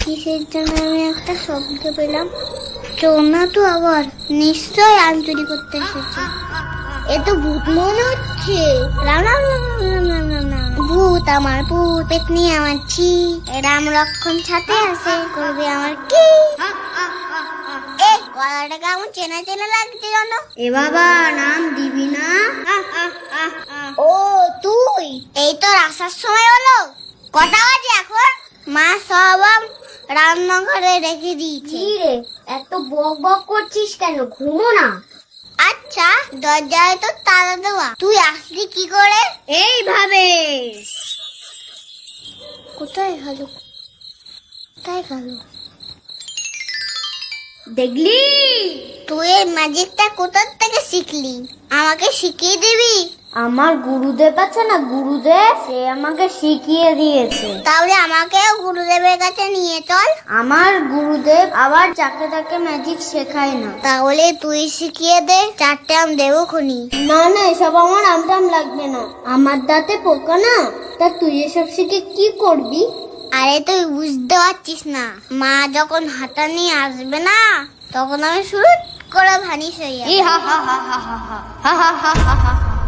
কিসের জন্য আমি একটা শব্দ পেলাম। চোর না তো আবার নিশ্চয় আম চুরি করতে এসেছে। এ তো ভূত মনে হচ্ছে। না না না না না না না ভূত আমার ভূত পেতনি আমার ছি। রাম লক্ষণ সাথে আছে করবে আমার কি? এ গলাটা কেমন চেনা চেনা লাগছে জানো? এ বাবা নাম দিবি না? ও তুই? এই তো আসার সময় হলো? কটা বাজে এখন? মা সব রান্নাঘরে রেখে দিয়েছি। রে? এত বক বক করছিস কেন? ঘুমো না। আচ্ছা দরজায় তো তালা দেওয়া। তুই আসলি কি করে? এইভাবে। কোথায় গেল? কোথায় গেল? দেখলি? তুই এই ম্যাজিকটা কোথার থেকে শিখলি? আমাকে শিখিয়ে দিবি? আমার গুরুদেব আছে না গুরুদেব সে আমাকে শিখিয়ে দিয়েছে তাহলে আমাকেও গুরুদেবের কাছে নিয়ে চল আমার গুরুদেব আবার যাকে তাকে ম্যাজিক শেখায় না তাহলে তুই শিখিয়ে দে চারটে আম দেবো খুনি না না এসব আমার আমটাম লাগবে না আমার দাঁতে পোকা না তা তুই এসব শিখে কি করবি আরে তুই বুঝতে পারছিস না মা যখন হাতা নিয়ে আসবে না তখন আমি শুরু করে ভানিস হয়ে হা হা হা হা হা হা হা হা হা হা